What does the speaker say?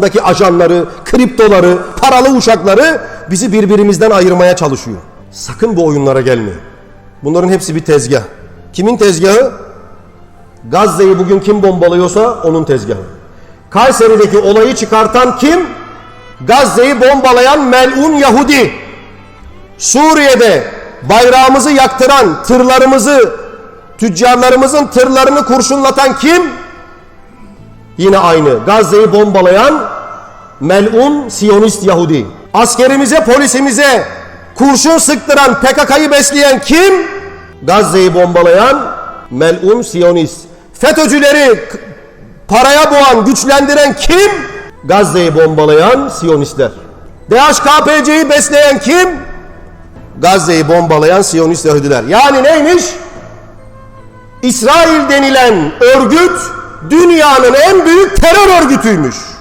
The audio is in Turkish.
daki ajanları, kriptoları, paralı uşakları bizi birbirimizden ayırmaya çalışıyor. Sakın bu oyunlara gelmeyin. Bunların hepsi bir tezgah. Kimin tezgahı? Gazze'yi bugün kim bombalıyorsa onun tezgahı. Kayseri'deki olayı çıkartan kim? Gazze'yi bombalayan melun Yahudi. Suriye'de bayrağımızı yaktıran, tırlarımızı, tüccarlarımızın tırlarını kurşunlatan kim? Yine aynı. Gazze'yi bombalayan melun Siyonist Yahudi. Askerimize, polisimize kurşun sıktıran, PKK'yı besleyen kim? Gazze'yi bombalayan melun Siyonist. FETÖ'cüleri paraya boğan, güçlendiren kim? Gazze'yi bombalayan Siyonistler. DHKPC'yi besleyen kim? Gazze'yi bombalayan Siyonist Yahudiler. Yani neymiş? İsrail denilen örgüt dünyanın en büyük terör örgütüymüş.